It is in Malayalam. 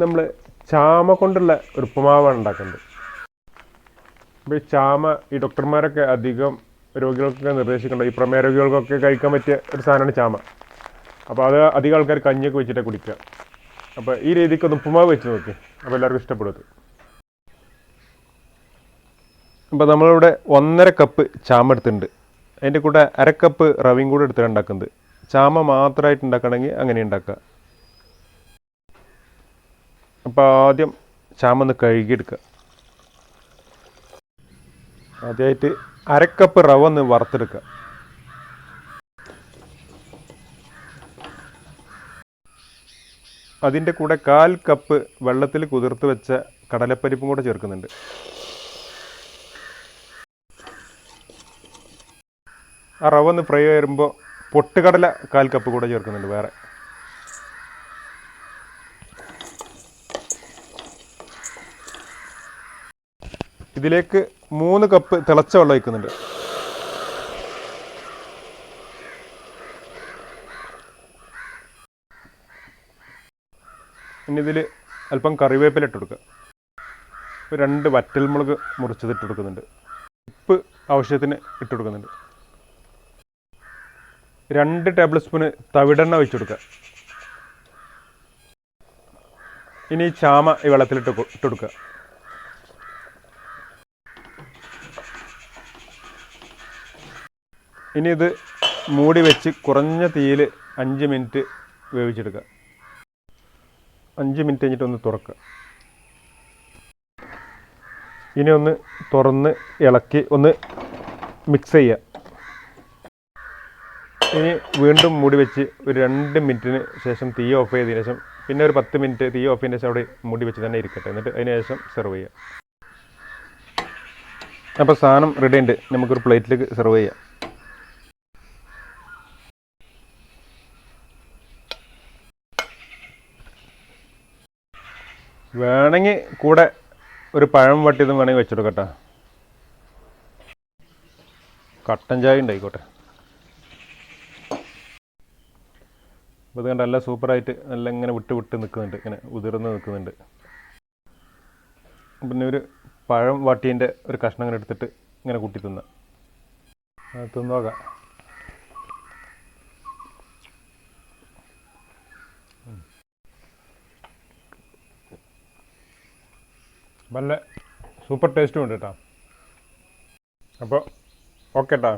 നമ്മൾ ചാമ കൊണ്ടുള്ള ഒരു ഉപ്പുമാവാണ് ഉണ്ടാക്കുന്നത്. ഇപ്പോൾ ഈ ചാമ ഈ ഡോക്ടർമാരൊക്കെ അധികം രോഗികൾക്കൊക്കെ നിർദ്ദേശിക്കേണ്ട ഈ പ്രമേയ രോഗികൾക്കൊക്കെ കഴിക്കാൻ പറ്റിയ ഒരു സാധനമാണ് ചാമ. അപ്പോൾ അത് അധികം ആൾക്കാർ കഞ്ഞിയൊക്കെ വെച്ചിട്ട് കുടിക്കുക. അപ്പോൾ ഈ രീതിക്ക് ഒന്ന് ഉപ്പുമാവ് വെച്ച് നോക്കി. അപ്പോൾ എല്ലാവർക്കും ഇഷ്ടപ്പെടും. അപ്പോൾ നമ്മളിവിടെ ഒന്നര കപ്പ് ചാമ എടുത്തിട്ടുണ്ട്. അതിന്റെ കൂടെ അര കപ്പ് റവയും കൂടെ എടുത്തിട്ട് ഉണ്ടാക്കുന്നത്. ചാമ മാത്രമായിട്ട് ഉണ്ടാക്കണമെങ്കിൽ അങ്ങനെ ഉണ്ടാക്കുക. അപ്പോൾ ആദ്യം ചാമ ഒന്ന് കഴുകിയെടുക്കുക ആദ്യമായിട്ട് അരക്കപ്പ് റവ ഒന്ന് വറുത്തെടുക്കുക. അതിന്റെ കൂടെ കാൽ കപ്പ് വെള്ളത്തിൽ കുതിർത്ത് വെച്ച കടലപ്പരിപ്പും കൂടെ ചേർക്കുന്നുണ്ട്. ആ റവ ഒന്ന് ഫ്രൈ വരുമ്പോൾ പൊട്ടുകടല കാൽ കപ്പ് കൂടെ ചേർക്കുന്നുണ്ട് വേറെ. ഇതിലേക്ക് മൂന്ന് കപ്പ് തിളച്ച വെള്ളം ഒഴിക്കുന്നുണ്ട്. ഇനി ഇതിൽ അല്പം കറിവേപ്പില ഇട്ട് കൊടുക്കുക. ഇപ്പോൾ രണ്ട് വറ്റൽമുളക് മുറിച്ചത് ഇട്ട് കൊടുക്കുന്നുണ്ട്. ഉപ്പ് ആവശ്യത്തിന് ഇട്ട് കൊടുക്കുന്നുണ്ട്. രണ്ട് ടേബിൾ സ്പൂണ് തവിടെണ്ണ വെച്ച് കൊടുക്കുക. ഇനി ചാമ ഈ വെള്ളത്തിലിട്ട് ഇട്ട് കൊടുക്കുക. ഇനി ഇത് മൂടി വെച്ച് കുറഞ്ഞ തീയിൽ അഞ്ച് മിനിറ്റ് വേവിച്ചെടുക്കുക. അഞ്ച് മിനിറ്റ് കഴിഞ്ഞിട്ട് ഒന്ന് തുറക്കുക. ഇനി ഒന്ന് തുറന്ന് ഇളക്കി ഒന്ന് മിക്സ് ചെയ്യുക. ഇനി വീണ്ടും മൂടി വെച്ച് ഒരു രണ്ട് മിനിറ്റിന് ശേഷം തീ ഓഫ് ചെയ്തതിന് ശേഷം പിന്നെ ഒരു പത്ത് മിനിറ്റ് തീ ഓഫ് ചെയ്തതിന് ശേഷം അവിടെ മൂടി വെച്ച് തന്നെ ഇരിക്കട്ടെ. എന്നിട്ട് അതിന് ശേഷം സെർവ് ചെയ്യുക. അപ്പോൾ സാധനം റെഡി ഉണ്ട്. നമുക്കൊരു പ്ലേറ്റിലേക്ക് സെർവ് ചെയ്യാം. വേണമെങ്കിൽ കൂടെ ഒരു പഴം വട്ടിയതും വേണമെങ്കിൽ വെച്ചെടുക്കട്ടെ. കട്ടൻ ചായ ഉണ്ടായിക്കോട്ടെ. അപ്പോൾ ഇത് കണ്ട നല്ല സൂപ്പറായിട്ട് നല്ല ഇങ്ങനെ വിട്ട് വിട്ട് നിൽക്കുന്നുണ്ട് ഇങ്ങനെ ഉതിർന്ന് നിൽക്കുന്നുണ്ട്. പിന്നെ ഒരു പഴം വാട്ടീന്റെ ഒരു കഷ്ണം ഇങ്ങനെ എടുത്തിട്ട് ഇങ്ങനെ കൂട്ടി തിന്നാം. തിന്നോക്കാം. നല്ല സൂപ്പർ ടേസ്റ്റും ഉണ്ട് കേട്ടോ അപ്പോൾ ഓക്കെ കേട്ടോ